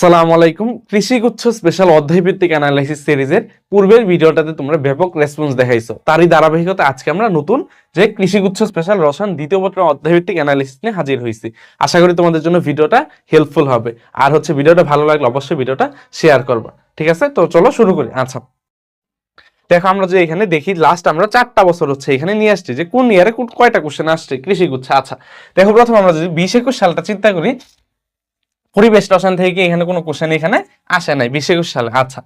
সালাম আলাইকুম। কৃষিগুচ্ছ special অধ্যায়ভিত্তিক analysis সিরিজের পূর্বের ভিডিওটাতে তোমরা ব্যাপক রেসপন্স দেখাইছো। তারই ধারাবাহিকতা আজকে আমরা নতুন যে কৃষিগুচ্ছ স্পেশাল রসায়ন দ্বিতীয় পত্র অধ্যায়ভিত্তিক অ্যানালিসিস নিয়ে হাজির হয়েছি আশা করি তোমাদের জন্য ভিডিওটা হেল্পফুল হবে। আর হচ্ছে ভিডিওটা ভালো লাগলে অবশ্যই ভিডিওটা শেয়ার করবা। ঠিক আছে? তো চলো শুরু করি। আচ্ছা। দেখো, আমরা যে এখানে দেখি লাস্ট আমরা চারটা বছর হচ্ছে এখানে নিয়ে আসছি যে কোন ইয়ারে কয়টা কোশ্চেন আসছে কৃষিগুচ্ছ? আচ্ছা। দেখো, প্রথম আমরা যদি বিশ একুশ সালটা চিন্তা করি পরিবেশ রসায়ন থেকে এখানে কোনো কোশ্চেন এখানে আসে নাই বিশেষ সালে আচ্ছা।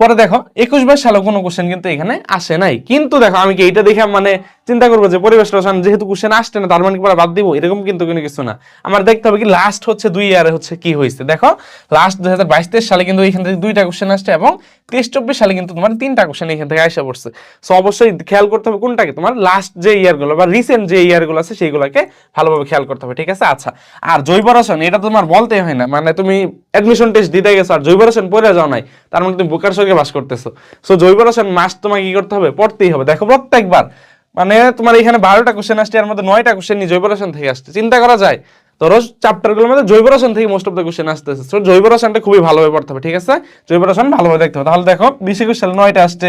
পরে দেখো, একুশ বাইশ সালে কোনো কোশ্চেন কিন্তু এখানে আসে নাই। কিন্তু দেখো, আমি কি এইটা দেখে মানে চিন্তা করব যে পরিবেশ রসায়ন যেহেতু কোশ্চেন আসছে না, তার মানে কি বাদ দিব? এরকম কিন্তু কোনো কিছু না। আমার দেখতে হবে কি লাস্ট হচ্ছে দুই ইয়ারে হচ্ছে কি হয়েছে। দেখো লাস্ট দুই হাজার বাইশ, তেইশ সালে কিন্তু এখান থেকে দুইটা কোশ্চেন আসছে এবং তেইশ, চব্বিশ সালে কিন্তু তোমার তিনটা কোশ্চেন এখান থেকে আসা পড়ছে। সো অবশ্যই খেয়াল করতে হবে কোনটাকে? তোমার লাস্ট যে ইয়ারগুলো বা রিসেন্ট যে ইয়ারগুলো আছে, সেইগুলোকে ভালোভাবে খেয়াল করতে হবে, ঠিক আছে? আচ্ছা আর জৈব রসায়ন এটা তোমার বলতে হয় না। মানে তুমি অ্যাডমিশন টেস্ট দিতে গেছো, আর জৈব রসায়ন পড়ে যাও নাই, তার মানে তুমি বুকার সঙ্গে বাস করতেছো। সো জৈব রসায়ন মাস তোমাকে কি করতে হবে? পড়তেই হবে। দেখো, প্রত্যেকবার মানে তোমার এখানে বারোটা কোশ্চেন আসছে, এর মধ্যে নয়টা কোশ্চেন জৈব রসায়ন থেকে আসছে। চিন্তা করা যায়। ধরো চ্যাপ্টারগুলোর মধ্যে জৈব রসায়ন থেকে মোস্ট অফ দ্য কোশ্চেন আসতেছে। তো জৈব রসায়নটা খুবই ভালোভাবে পড়তে হবে, ঠিক আছে? জৈব রসায়ন ভালোভাবে দেখতে হবে। তাহলে দেখো, বিশ একুশ নয়টা আসছে,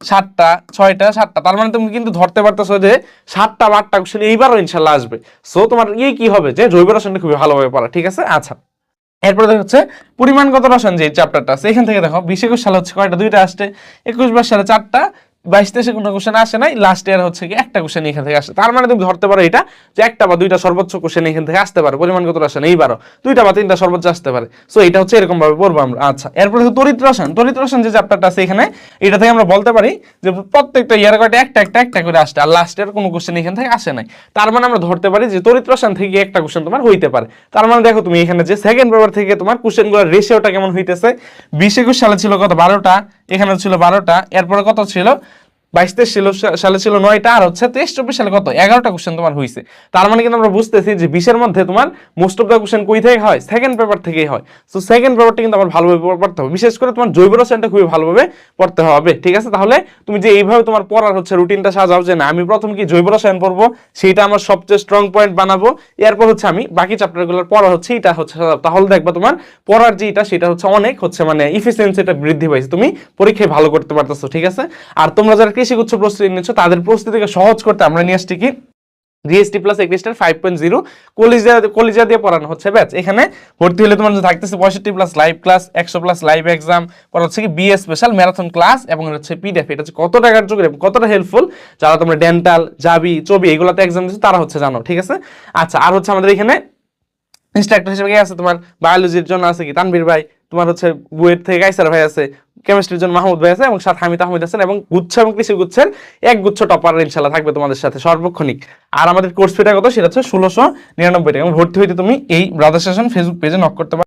সাতটা, ছয়টা, সাতটা। তার মানে তুমি কিন্তু ধরতে পারতেছো যে সাতটা বা আটটা কোশ্চেন এইবারও ইনশাল্লাহ আসবে। সো তোমার ইয়ে কি হবে যে জৈব রসায়নটা খুবই ভালোভাবে পড়া, ঠিক আছে? আচ্ছা। এরপরে হচ্ছে পরিমাণগত রসায়ন যে চ্যাপ্টারটা আছে, এখান থেকে দেখো, বিশ একুশ সালে হচ্ছে কয়টা? দুইটা আসছে। একুশ বার সালে চারটা বাইশ তেইশে কোনো কোশ্চেন আসে নাই লাস্ট ইয়ার হচ্ছে কি একটা কোশ্চেন এখান থেকে আসে। তার মানে তুমি ধরতে পারো এটা, যে একটা বা দুইটা সর্বোচ্চ কোশ্চেন এখান থেকে আসতে পারে পরিমাণগত রসায়ন এইবারও। দুইটা বা তিনটা সর্বোচ্চ আসতে পারে। সো এটা হচ্ছে এরকম ভাবে পড়ব আমরা। আচ্ছা এরপরে হচ্ছে তরিত রসায়ন। তরিত রসায়ন যে চ্যাপ্টারটা আছে এখানে, এটা থেকে আমরা বলতে পারি যে প্রত্যেকটা ইয়ার কয়টা, একটা একটা একটা করে আসছে আর লাস্ট ইয়ার কোনো কোশ্চেন এখান থেকে আসে নাই। তার মানে আমরা ধরতে পারি যে তরিত রসায়ন থেকে একটা কোশ্চেন তোমার হইতে পারে। তার মানে দেখো তুমি এখানে যে সেকেন্ড পেপার থেকে তোমার কোশ্চেনগুলোর রেশিওটা কেমন হইতেছে? বিশ একুশ সালে ছিল কত? বারোটা। এখানে ছিল বারোটা এরপরে কত ছিল? বাইশ, তেইশ সালে ছিল নয়টা, আর হচ্ছে তেইশ, চব্বিশ সালে কত? এগারোটা কোশ্চেন তোমার হয়েছে তার মানে কিন্তু আমরা বুঝতেছি যে বিশের মধ্যে তোমার মোস্ট অফ দ্য কোশ্চেন কই থেকে হয়? সেকেন্ড পেপার থেকেই হয়। সো সেকেন্ড পেপারটা কিন্তু আমার ভালোভাবে পড়তে হবে। বিশেষ করে তোমার জৈব রসায়নটা খুবই ভালোভাবে পড়তে হবে, ঠিক আছে? তাহলে তুমি যে এইভাবে তোমার পড়ার হচ্ছে রুটিনটা সাজাও যে না, আমি প্রথম কি জৈব রসায়ন পড়ব? সেইটা আমার সবচেয়ে স্ট্রং পয়েন্ট বানাবো। এরপর হচ্ছে আমি বাকি চ্যাপ্টারগুলোর পড়া হচ্ছে এটা হচ্ছে তাহলে দেখবা তোমার পড়ার যেটা সেটা হচ্ছে অনেক হচ্ছে মানে ইফিসিয়েন্সিটা বৃদ্ধি পাইছে। তুমি পরীক্ষায় ভালো করতে পারতেছো, ঠিক আছে? আর তোমরা যারা কৃষিগুচ্ছ প্রস্তুতি নিচ্ছ, তাদের প্রস্তুতিকে সহজ করতে আমরা নিয়ে আসছি কি? GST plus agristar five point zero কলিজা কলিজা দিয়ে পড়ানো হচ্ছে। ব্যাচ এখানে ভর্তি হলে তোমার থাকতেছে পঁয়ষট্টি প্লাস লাইভ ক্লাস একশো প্লাস লাইভ এক্সাম পর হচ্ছে কি বিএ স্পেশাল ম্যারাথন ক্লাস এবং হচ্ছে পিডিএফ এটা হচ্ছে কত টাকার যুগের এবং কতটা হেল্পফুল যারা তোমরা ডেন্টাল জাবি, চবি, এগুলোতে এক্সাম দিচ্ছ তারা হচ্ছে জানো, ঠিক আছে? আচ্ছা আর হচ্ছে আমাদের এখানে ইনস্ট্রাক্টর হিসেবে আছে? তোমার বায়োলজির জন্য আছে কি? তানভীর ভাই, তোমার হচ্ছে বুয়েট থেকে কাইসার ভাই আছে কেমিস্ট্রির জন্য মাহমুদ ভাই আছে এবং সাথে হামিদ আহমেদ আছেন এবং গুচ্ছ এবং কৃষি গুচ্ছের এক গুচ্ছ টপার ইনশাল্লাহ থাকবে তোমাদের সাথে সর্বক্ষণিক। আর আমাদের কোর্স ফিটা কত? সেটা হচ্ছে ষোলোশো নিরানব্বই টাকা। এবং ভর্তি হইতে তুমি এই ব্রাদার সেশন ফেসবুক পেজে নক করতে পারো।